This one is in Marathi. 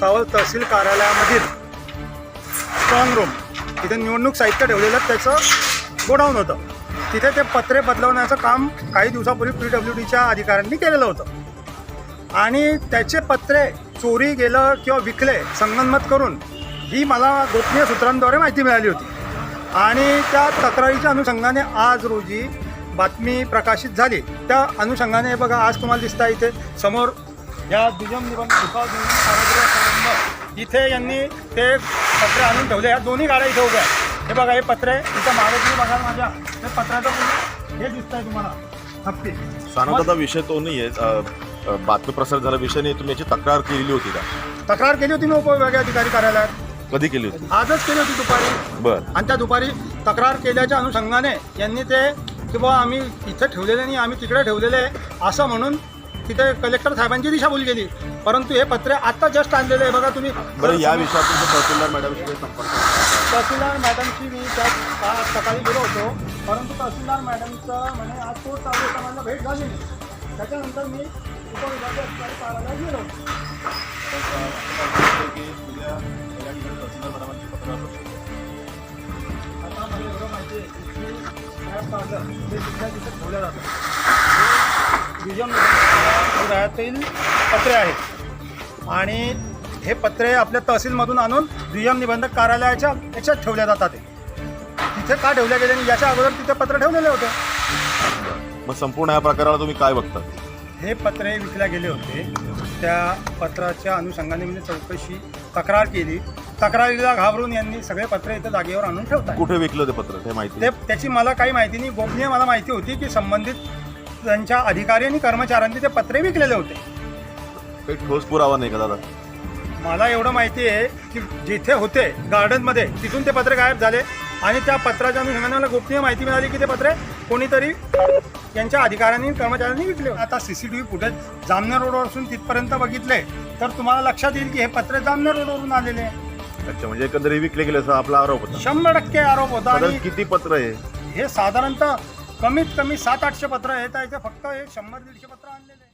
सावल तहसील कार्यालयामधील स्ट्रॉंग रूम तिथे निवडणूक साहित्य ठेवलेलं त्याचं गोडाऊन होतं. तिथे ते पत्रे बदलवण्याचं काम काही दिवसापूर्वी पी डब्ल्यू डीच्या अधिकाऱ्यांनी केलेलं होतं. आणि त्याचे पत्रे चोरी गेलं किंवा विकले संगनमत करून ही मला गोपनीय सूत्रांद्वारे माहिती मिळाली होती. आणि त्या तक्रारीच्या अनुषंगाने आज रोजी बातमी प्रकाशित झाली. त्या अनुषंगाने बघा आज तुम्हाला दिसता इथे समोर या दुय्यम निबंध इथे यांनी ते पत्रे आणून ठेवले ह्या दोन्ही गाड्या इथे उभ्या आहेत. हे बघा हे पत्रे इथं मागे तुम्ही बघाल माझ्या. हे पत्राचं हे दिसत आहे तुम्हाला. हप्ते. विषय तो नाही आहे बातमी प्रसार झाला विषय नाही तुम्ही याची तक्रार केलेली होती का? तक्रार केली होती मी उपविभागीय अधिकारी कार्यालयात. कधी केली होती? आजच केली होती दुपारी. बर. आणि त्या दुपारी तक्रार केल्याच्या अनुषंगाने यांनी ते की आम्ही इथे ठेवलेले नाही आम्ही तिकडे ठेवलेले आहे. असं म्हणून तिथे कलेक्टर साहेबांची दिशाभूल केली. परंतु हे पत्रे आत्ता जस्ट आणलेले आहे. बघा तुम्ही. बरं या विषयात तुमचं तहसीलदार मॅडमशी काही संपर्क आहे? तहसीलदार मॅडमची मी त्यात आज सकाळी गेलो होतो. परंतु तहसीलदार मॅडमचं म्हणे आज कोर्ट चालू होता मला भेट झाली नाही. त्याच्यानंतर मी उपविभागीय अधिकारी कार्यालयात गेलो होतो. आता मला एवढं माहिती आहे की हे तिथे ठेवलं जातं विजन समुदायातील पत्रे आहेत. आणि हे पत्रे आपल्या तहसीलमधून आणून दुय्यम निबंधक कार्यालयाच्या याच्यात ठेवल्या जातात. तिथे का ठेवल्या गेले नाही? याच्या अगोदर तिथे पत्र ठेवलेले होते. मग संपूर्ण या प्रकाराला तुम्ही काय बघता? हे पत्रे विकल्या गेले होते. त्या पत्राच्या अनुषंगाने मी चौकशी तक्रार केली. तक्रारीला घाबरून यांनी सगळे पत्रे इथं जागेवर आणून ठेवतात कुठे विकलं ते पत्र? ते माहिती ते त्याची मला काही माहिती नाही. गोपनीय मला माहिती होती की संबंधित त्यांच्या अधिकारी आणि कर्मचाऱ्यांनी ते पत्रे विकलेले होते. काही ठोस पुरावा नाही का दादा? मला एवढं माहिती आहे की जिथे होते गार्डनमध्ये तिथून ते पत्रे गायब झाले आणि त्या पत्राच्या अनुषंगाने मला गोपनीय माहिती मिळाली की ते पत्रे कोणीतरी यांच्या अधिकाऱ्यांनी कर्मचाऱ्यांनी विकले आता C C T V footage Jamner रोडवर असून तिथपर्यंत बघितले तर तुम्हाला लक्षात येईल की हे पत्रे जामनेर रोडवरून आलेले आहे. अच्छा म्हणजे एकंदरीत विकले गेले असा आपला आरोप होता. शंभर टक्के आरोप होता साधारण आणि किती पत्र आहे? हे साधारणतः कमीत कमी सात आठशे पत्र आहेत त्याचे फक्त एक शंभर दीडशे पत्र आणलेले